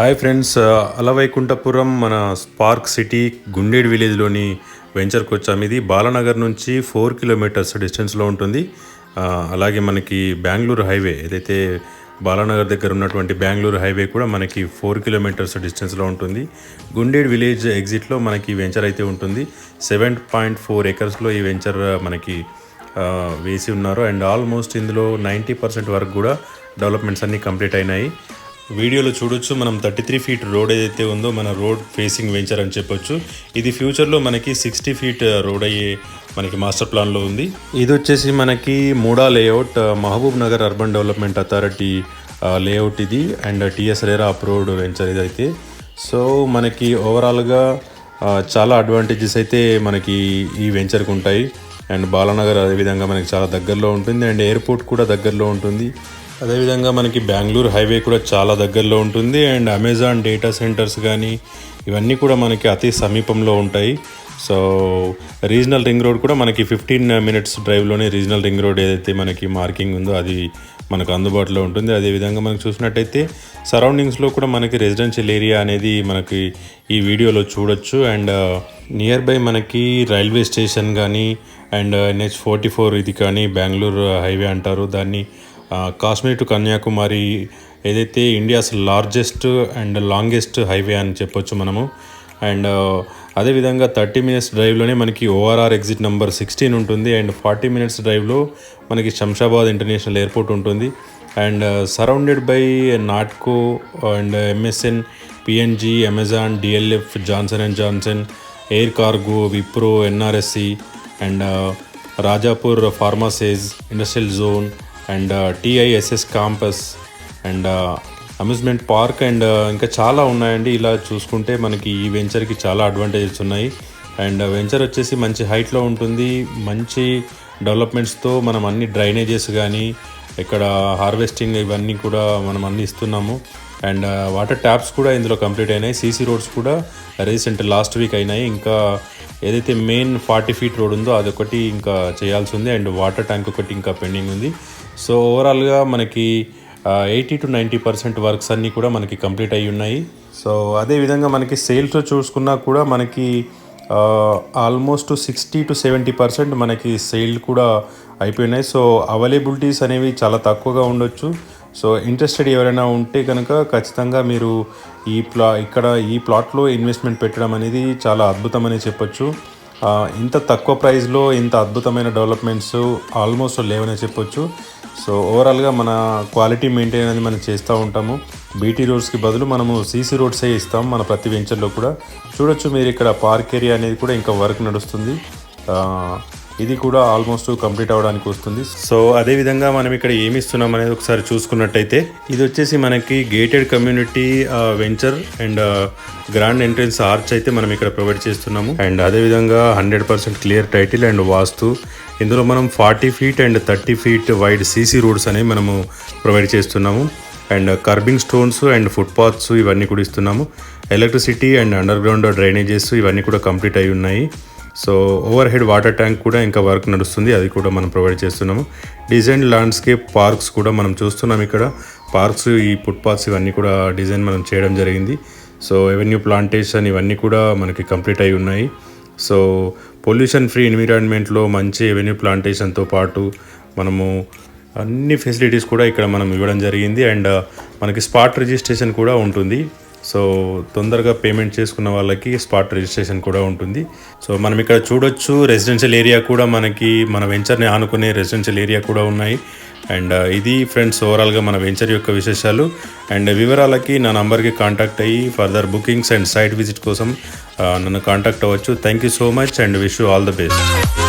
Hi friends Ala Vaikunthapuram మన spark city గుండేడ్ విలేజ్లోని వెంచర్కి వచ్చాము ఇది బాలానగర్ నుంచి ఫోర్ కిలోమీటర్స్ డిస్టెన్స్లో ఉంటుంది. అలాగే మనకి బెంగళూరు హైవే ఏదైతే బాలానగర్ దగ్గర ఉన్నటువంటి బెంగళూరు హైవే కూడా మనకి ఫోర్ కిలోమీటర్స్ డిస్టెన్స్లో ఉంటుంది. గుండేడ్ విలేజ్ ఎగ్జిట్లో మనకి వెంచర్ అయితే ఉంటుంది. సెవెన్ పాయింట్ ఫోర్ ఏకర్స్లో ఈ వెంచర్ మనకి వేసి ఉన్నారు. అండ్ ఆల్మోస్ట్ ఇందులో నైంటీ పర్సెంట్ వరకు కూడా డెవలప్మెంట్స్ అన్నీ కంప్లీట్ అయినాయి. వీడియోలో చూడొచ్చు. మనం థర్టీ త్రీ ఫీట్ రోడ్ ఏదైతే ఉందో మన రోడ్ ఫేసింగ్ వెంచర్ అని చెప్పొచ్చు. ఇది ఫ్యూచర్లో మనకి సిక్స్టీ ఫీట్ రోడ్ అయ్యే మనకి మాస్టర్ ప్లాన్లో ఉంది. ఇది వచ్చేసి మనకి MUDA layout Mahabubnagar urban development authority layout ఇది and TS RERA approved venture ఇదైతే. సో మనకి ఓవరాల్గా చాలా అడ్వాంటేజెస్ అయితే మనకి ఈ వెంచర్కి ఉంటాయి. అండ్ బాలానగర్ అదేవిధంగా మనకి చాలా దగ్గరలో ఉంటుంది. అండ్ ఎయిర్పోర్ట్ కూడా దగ్గరలో ఉంటుంది. అదేవిధంగా మనకి బెంగళూరు హైవే కూడా చాలా దగ్గరలో ఉంటుంది అండ్ అమెజాన్ డేటా సెంటర్స్ కానీ ఇవన్నీ కూడా మనకి అతి సమీపంలో ఉంటాయి. సో రీజనల్ రింగ్ రోడ్ కూడా మనకి ఫిఫ్టీన్ మినిట్స్ డ్రైవ్లోనే రీజనల్ రింగ్ రోడ్ ఏదైతే మనకి మార్కింగ్ ఉందో అది మనకు అందుబాటులో ఉంటుంది. అదేవిధంగా మనకు చూసినట్టయితే సరౌండింగ్స్లో కూడా మనకి రెసిడెన్షియల్ ఏరియా అనేది మనకి ఈ వీడియోలో చూడొచ్చు. అండ్ నియర్ బై మనకి రైల్వే స్టేషన్ కానీ అండ్ ఎన్హెచ్ ఫోర్టీ ఫోర్ ఇది కానీ బెంగళూరు హైవే అంటారు. దాన్ని కాశ్మీర్ టు కన్యాకుమారి ఏదైతే India's largest and longest highway అని చెప్పొచ్చు మనము. అండ్ అదేవిధంగా థర్టీ మినిట్స్ డ్రైవ్లోనే మనకి ఓఆర్ఆర్ ఎగ్జిట్ నెంబర్ సిక్స్టీన్ ఉంటుంది. అండ్ ఫార్టీ మినిట్స్ డ్రైవ్లో మనకి శంషాబాద్ ఇంటర్నేషనల్ ఎయిర్పోర్ట్ ఉంటుంది. And surrounded by Natco and MSN PNG Amazon DLF Johnson and Johnson air cargo Wipro NRSC and Rajapur pharma SEZ industrial zone and uh, TISS campus and uh, amusement park and uh, ఇంకా చాలా ఉన్నాయండి. ఇలా చూసుకుంటే మనకి ఈ వెంచర్కి చాలా advantages ఉన్నాయి. And venture వచ్చేసి మంచి హైట్లో ఉంటుంది. మంచి డెవలప్మెంట్స్తో మనం అన్ని డ్రైనేజెస్ కానీ ఇక్కడ హార్వెస్టింగ్ ఇవన్నీ కూడా మనం అన్ని ఇస్తున్నాము. అండ్ వాటర్ ట్యాప్స్ కూడా ఇందులో కంప్లీట్ అయినాయి. సీసీ రోడ్స్ కూడా రీసెంట్ లాస్ట్ వీక్ అయినాయి. ఇంకా ఏదైతే మెయిన్ ఫార్టీ ఫీట్ రోడ్ ఉందో అదొకటి ఇంకా చేయాల్సి ఉంది. అండ్ వాటర్ ట్యాంక్ ఒకటి ఇంకా పెండింగ్ ఉంది. సో ఓవరాల్గా మనకి eighty to ninety percent works అన్నీ కూడా మనకి కంప్లీట్ అయి ఉన్నాయి. సో అదేవిధంగా మనకి సేల్స్లో చూసుకున్నా కూడా మనకి almost sixty to seventy percent మనకి సేల్ కూడా అయిపోయినాయి. సో అవైలబిలిటీస్ అనేవి చాలా తక్కువగా ఉండొచ్చు. సో ఇంట్రెస్టెడ్ ఎవరైనా ఉంటే కనుక ఖచ్చితంగా మీరు ఈ ప్లా ఇక్కడ ఈ ప్లాట్లో ఇన్వెస్ట్మెంట్ పెట్టడం అనేది చాలా అద్భుతమని చెప్పొచ్చు. ఇంత తక్కువ ప్రైస్లో ఇంత అద్భుతమైన డెవలప్మెంట్స్ ఆల్మోస్ట్ లేవనే చెప్పొచ్చు. సో ఓవరాల్గా మన క్వాలిటీ మెయింటైన్ అనేది మనం చేస్తూ ఉంటాము. బీటీ రోడ్స్కి బదులు మనము సీసీ రోడ్సే ఇస్తాం మన ప్రతి వెంచర్లో కూడా. చూడొచ్చు మీరు ఇక్కడ పార్క్ ఏరియా అనేది కూడా ఇంకా వర్క్ నడుస్తుంది. ఇది కూడా ఆల్మోస్ట్ కంప్లీట్ అవ్వడానికి వస్తుంది. సో అదే విధంగా మనం ఇక్కడ ఏమి ఇస్తున్నాం అనేది ఒకసారి చూసుకున్నట్టయితే ఇది వచ్చేసి మనకి gated community venture and grand entrance arch అయితే మనం ఇక్కడ ప్రొవైడ్ చేస్తున్నాము. అండ్ అదే విధంగా hundred percent clear title and vastu ఇందులో మనం forty feet and thirty feet wide CC roads అనేవి మనము ప్రొవైడ్ చేస్తున్నాము. And kerbing stones and footpaths ఇవన్నీ కూడా ఇస్తున్నాము. Electricity and underground drainages ఇవన్నీ కూడా కంప్లీట్ అయి ఉన్నాయి. So overhead water tank కూడా ఇంకా వర్క్ నడుస్తుంది అది కూడా మనం ప్రొవైడ్ చేస్తున్నాము. డిజైన్ ల్యాండ్స్కేప్ పార్క్స్ కూడా మనం చూస్తున్నాం ఇక్కడ. పార్క్స్ ఈ ఫుట్పాత్స్ ఇవన్నీ కూడా డిజైన్ మనం చేయడం జరిగింది. సో ఎవెన్యూ ప్లాంటేషన్ ఇవన్నీ కూడా మనకి కంప్లీట్ అయి ఉన్నాయి. సో పొల్యూషన్ ఫ్రీ ఎన్విరాన్మెంట్లో మంచి ఎవెన్యూ ప్లాంటేషన్తో పాటు మనము అన్ని ఫెసిలిటీస్ కూడా ఇక్కడ మనం ఇవ్వడం జరిగింది. అండ్ మనకి స్పాట్ రిజిస్ట్రేషన్ కూడా ఉంటుంది. సో తొందరగా పేమెంట్ చేసుకున్న వాళ్ళకి స్పాట్ రిజిస్ట్రేషన్ కూడా ఉంటుంది. సో మనం ఇక్కడ చూడొచ్చు రెసిడెన్షియల్ ఏరియా కూడా మనకి మన వెంచర్ని ఆనుకునే రెసిడెన్షియల్ ఏరియా కూడా ఉన్నాయి. అండ్ uh, ఇది ఫ్రెండ్స్ ఓవరాల్గా మన వెంచర్ యొక్క విశేషాలు. అండ్ వివరాలకి నా నంబర్కి కాంటాక్ట్ అయ్యి further bookings and site visit కోసం uh, నన్ను కాంటాక్ట్ అవ్వచ్చు. Thank you so much and wish you all the best